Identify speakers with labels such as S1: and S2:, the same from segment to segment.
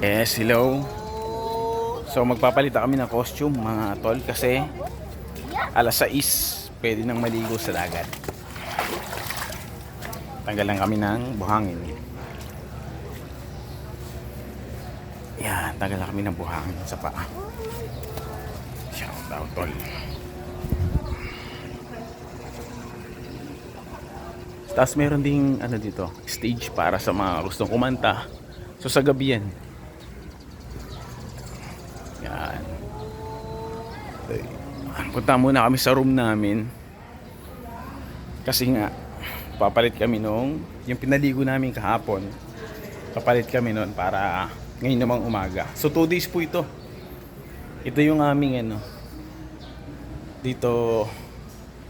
S1: Yes, hello. So magpapalita kami ng costume mga tol kasi alas 6 pwede nang maligo sa dagat. Tanggalan kami ng buhangin. Yan, tanggalan kami ng buhangin sa paa. Shout out tol. Tapos meron ding ano dito, stage para sa mga gustong kumanta. So sa gabi. Yan. Punta muna kami sa room namin. Kasi nga, papalit kami nung, yung pinaligo namin kahapon, papalit kami noon para ngayon namang umaga. So 2 days po ito. Ito yung aming ano, dito,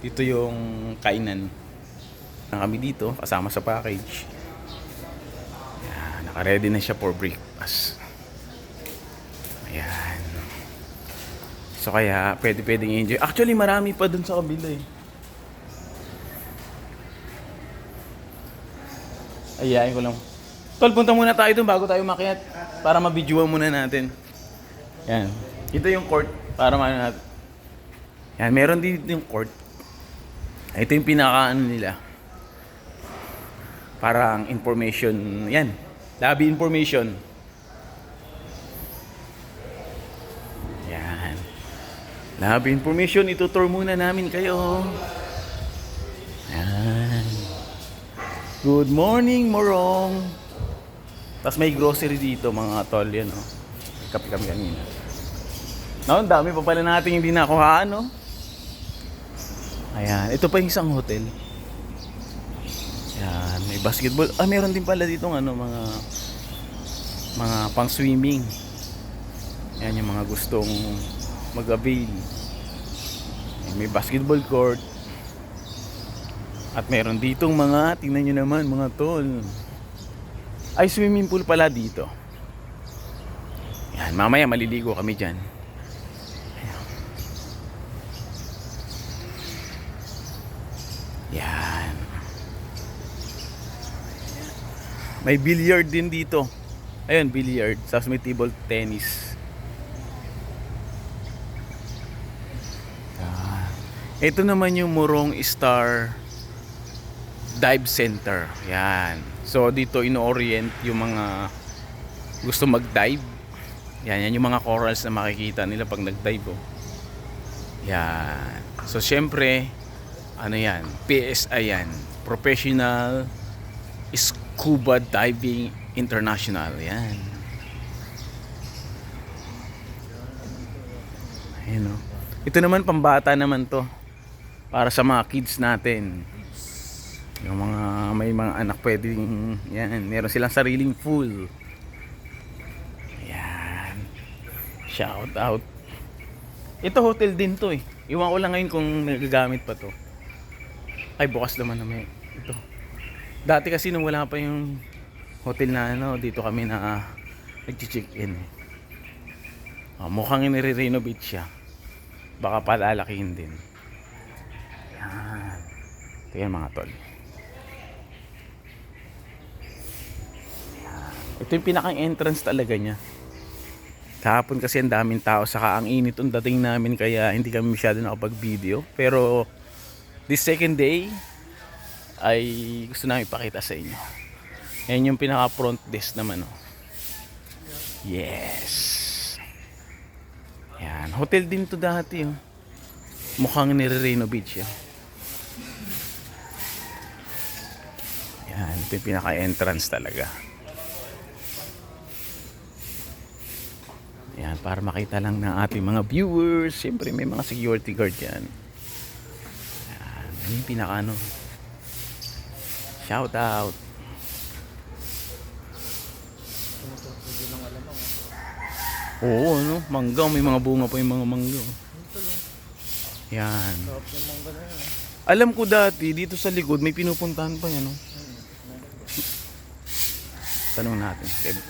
S1: dito yung kainan na kami dito kasama sa package. Yan, naka-ready na siya for breakfast. Ayan. So kaya pwede pwedeng enjoy. Actually marami pa dun sa kabila eh. Ayayin ko lang. Tol, punta muna tayo dun bago tayo makiat para mabidyoan muna natin. Yan. Ito yung court para maano natin. Yan, meron din yung court. Ito yung pinaka ano nila parang information yan lobby information yan lobby information itutour muna namin kayo yan good morning morong tapos may grocery dito mga tol yan oh. kape kami kanina no, dami pa pala natin hindi nakuhaan no ayan ito pa yung isang hotel yan, may basketball. Ah, meron din pala dito ano, mga mga pang swimming. Yan yung mga gustong mag-avail. Yan, may basketball court. At meron ditong mga, tingnan nyo naman mga tol. Ay, swimming pool pala dito. Yan, mamaya maliligo kami dyan. Yan. May billiard din dito. Ayun, billiard. Tapos may table tennis. Ito naman yung Murong Star Dive Center. Yan. So dito ino-orient yung mga gusto mag-dive. Yan, yan yung mga corals na makikita nila pag nag-dive. Oh. Yan. So syempre, ano yan? PSI yan. Professional Scuba Diving International. Yan. Ayan o. Ito naman pambata naman to. Para sa mga kids natin. Yung mga may mga anak pwedeng yan, meron silang sariling pool. Yan. Shout out. Ito hotel din to eh. Iwan ko lang ngayon kung nagagamit pa to. Ay bukas naman na may ito. Dati kasi nung wala pa yung hotel na ano, dito kami na nag-check in. Eh. Ah, mukhang nire-renovate siya. Baka palalakihin din. Ito yan mga tol. Ito yung pinakang entrance talaga niya. Kahapon kasi ang daming tao saka ang init ang dating namin kaya hindi kami masyado nakapag-video. Pero this second day ay gusto namin ipakita sa inyo. Yan yung pinaka front desk naman. Oh. Yes. Yan. Hotel din to dati. Oh. Mukhang nire-renovate siya. Yan. Ito yung pinaka entrance talaga. Yan. Para makita lang ng ating mga viewers. Siyempre may mga security guard yan. Yan. Yan yung pinaka ano. Shout out. Oo, ano? Mangga. May mga bunga pa yung mga mangga. Yan. Alam ko dati, dito sa likod, may pinupuntahan pa yan. No? Tanong natin. kay-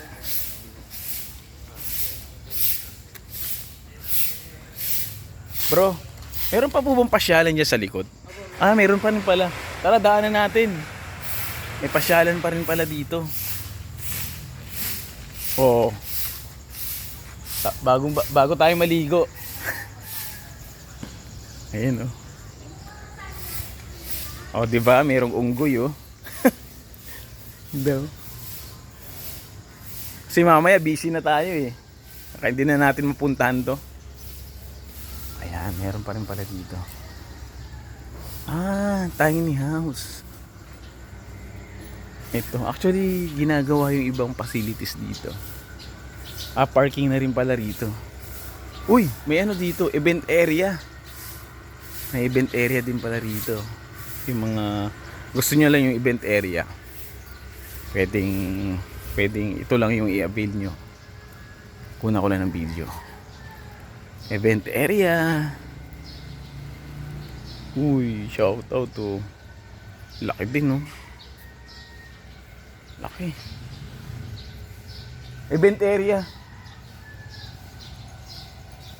S1: Bro, meron pa po bang pasyalan dyan sa likod? Ah, meron pa rin pala. Tara, daanan natin. May pasyalan pa rin pala dito. Oo. Ta- bagong ba- bago tayo maligo. Ayun oh. Oh, 'di ba? Merong unggoy oh. Daw. Kasi mamaya busy na tayo eh. Kaya hindi na natin mapuntahan to. Ayan, meron pa rin pala dito. Ah, tiny house. Ito, actually ginagawa yung ibang facilities dito. Ah, parking na rin pala rito. Uy, may ano dito, event area. May event area din pala rito. Yung mga gusto nyo lang yung event area. Pwedeng pwedeng ito lang yung i-avail nyo. Kuna ko lang ng video. Event area. Uy, shout out to. Laki din, no? Laki. Event area.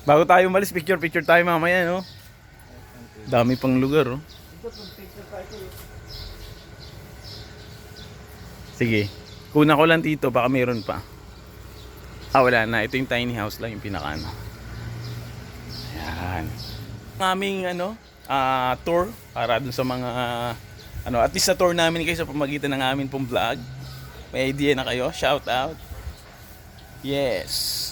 S1: Bago tayo umalis, picture-picture tayo mamaya, no? Dami pang lugar, oh. Sige. Kuna ko lang dito, baka meron pa. Ah, wala na. Ito yung tiny house lang, yung pinaka ano. Ayan. Ang aming ano, ah, tour para dun sa mga ano, at least sa tour namin kayo sa pamagitan ng amin pong vlog. May idea na kayo? Shout out. Yes.